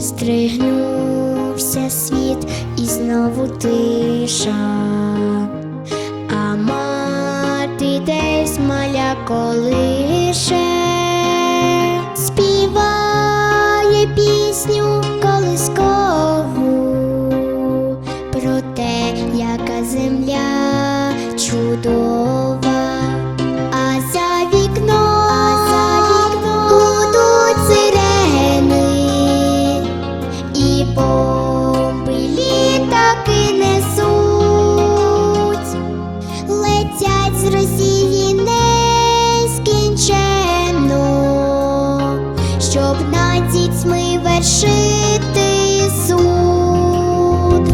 стригнувся світ і знову тиша, а мати десь маля колише, співає пісню колискову. Про те, яка земля чудова. щоб над дітьми вершити суд,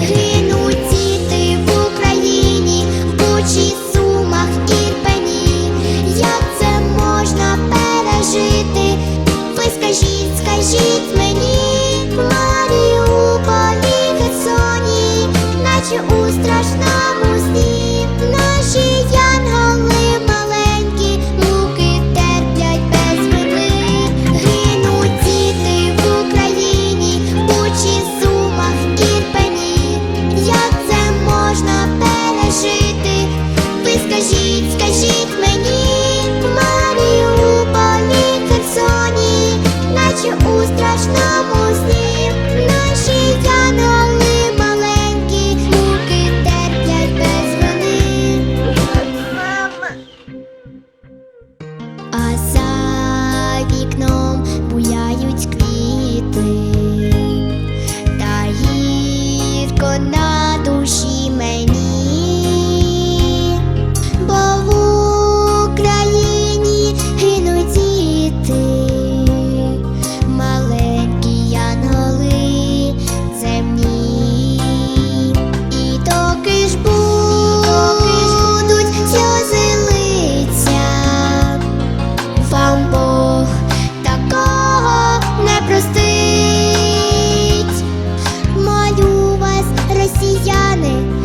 гинуть діти в Україні, в Бучі, сумах і як це можна пережити, ви скажіть, скажіть мені, Маріуполі, Херсоні, наче у страшна. вікном буяють квіти, та гірко на planet.